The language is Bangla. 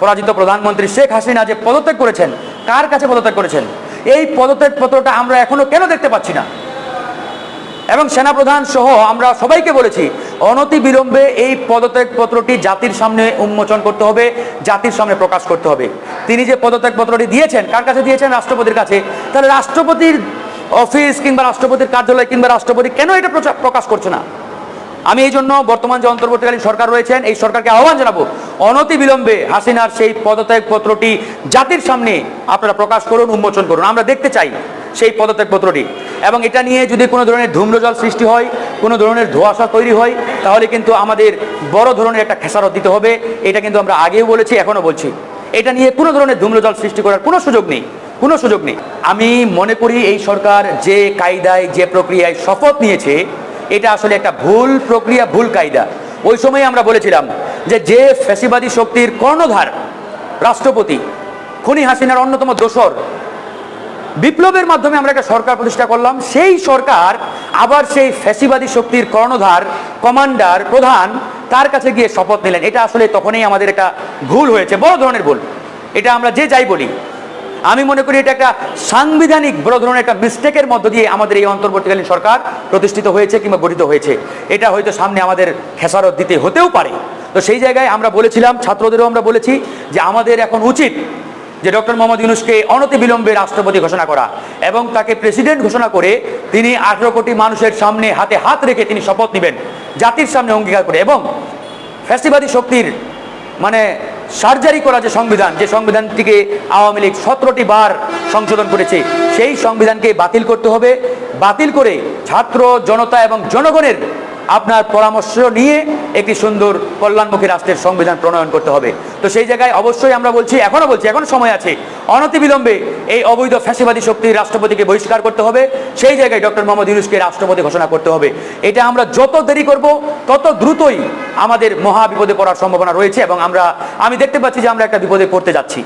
পরাজিত প্রধানমন্ত্রী শেখ হাসিনা যে পদত্যাগ করেছেন, কার কাছে পদত্যাগ করেছেন? এই পদত্যাগ পত্রটা আমরা এখনও কেন দেখতে পাচ্ছি না? এবং সেনাপ্রধান সহ আমরা সবাইকে বলেছি অনতি বিলম্বে এই পদত্যাগ পত্রটি জাতির সামনে উন্মোচন করতে হবে, জাতির সামনে প্রকাশ করতে হবে। তিনি যে পদত্যাগ পত্রটি দিয়েছেন, কার কাছে দিয়েছেন? রাষ্ট্রপতির কাছে। তাহলে রাষ্ট্রপতির অফিস কিংবা রাষ্ট্রপতির কার্যালয় কিংবা রাষ্ট্রপতি কেন এটা প্রকাশ করছে না? আমি এই জন্য বর্তমান যে অন্তর্বর্তীকালীন সরকার রয়েছেন, এই সরকারকে আহ্বান জানাব, অনতি বিলম্বে হাসিনার সেই পদত্যাগ পত্রটি জাতির সামনে আপনারা প্রকাশ করুন, উন্মোচন করুন। আমরা দেখতে চাই সেই পদত্যাগ পত্রটি। এবং এটা নিয়ে যদি কোনো ধরনের ধূম্রজল সৃষ্টি হয়, কোনো ধরনের ধোঁয়াশা তৈরি হয়, তাহলে কিন্তু আমাদের বড় ধরনের একটা খেসারত দিতে হবে। এটা কিন্তু আমরা আগেও বলেছি, এখনও বলছি। এটা নিয়ে কোনো ধরনের ধূম্রজল সৃষ্টি করার কোনো সুযোগ নেই, কোনো সুযোগ নেই। আমি মনে করি এই সরকার যে কায়দায়, যে প্রক্রিয়ায় শপথ নিয়েছে এটা আসলে একটা ভুল প্রক্রিয়া, ভুল কায়দা। ওই সময় আমরা বলেছিলাম যে যে ফ্যাসিবাদী শক্তির কর্ণধার, রাষ্ট্রপতি, খুনি হাসিনার অন্যতম দোসর বিপ্লবের মাধ্যমে আমরা একটা সরকার প্রতিষ্ঠা করলাম, সেই সরকার আবার সেই ফ্যাসিবাদী শক্তির কর্ণধার, কমান্ডার, প্রধান, তার কাছে গিয়ে শপথ নিলেন। এটা আসলে তখনই আমাদের একটা ভুল হয়েছে, বড় ধরনের ভুল। এটা আমরা যে যাই বলি আমি মনে করি এটা একটা সাংবিধানিক বড় ধরনের একটা মিস্টেকের মধ্য দিয়ে আমাদের এই অন্তর্বর্তীকালীন সরকার প্রতিষ্ঠিত হয়েছে কিংবা গঠিত হয়েছে। এটা হয়তো সামনে আমাদের খেসারত দিতে হতেও পারে। তো সেই জায়গায় আমরা বলেছিলাম, ছাত্রদেরও আমরা বলেছি যে আমাদের এখন উচিত যে ডক্টর মোহাম্মদ ইউনুসকে অনতি বিলম্বে রাষ্ট্রপতি ঘোষণা করা এবং তাকে প্রেসিডেন্ট ঘোষণা করে তিনি আঠেরো কোটি মানুষের সামনে হাতে হাত রেখে তিনি শপথ নেবেন, জাতির সামনে অঙ্গীকার করে এবং ফ্যাসিবাদী শক্তির মানে সার্জারি করা যে সংবিধান, যে সংবিধানটিকে আওয়ামী লীগ সতেরোটি বার সংশোধন করেছে, সেই সংবিধানকে বাতিল করতে হবে। বাতিল করে ছাত্র, জনতা এবং জনগণের আপনার পরামর্শ নিয়ে একটি সুন্দর কল্যাণমুখী রাষ্ট্রের সংবিধান প্রণয়ন করতে হবে। তো সেই জায়গায় অবশ্যই আমরা বলছি, এখনও বলছি, এখন সময় আছে। অনতিবিলম্বে এই অবৈধ ফ্যাসিবাদী শক্তির রাষ্ট্রপতিকে বহিষ্কার করতে হবে। সেই জায়গায় ডক্টর মোহাম্মদ ইউনুসকে রাষ্ট্রপতি ঘোষণা করতে হবে। এটা আমরা যত দেরি করব, তত দ্রুতই আমাদের মহাবিপদে পড়ার সম্ভাবনা রয়েছে এবং আমরা, আমি দেখতে পাচ্ছি যে আমরা একটা বিপদে পড়তে যাচ্ছি।